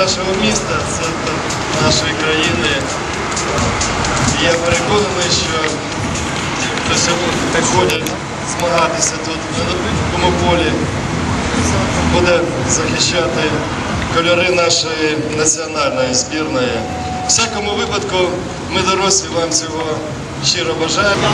нашого міста, центр нашої країни. І Я переконаний, що ті, хто сьогодні приходять змагатися тут на Олімпійському полі, буде захищати кольори нашої національної збірної. У всякому випадку ми дорослі вам цього щиро бажаємо.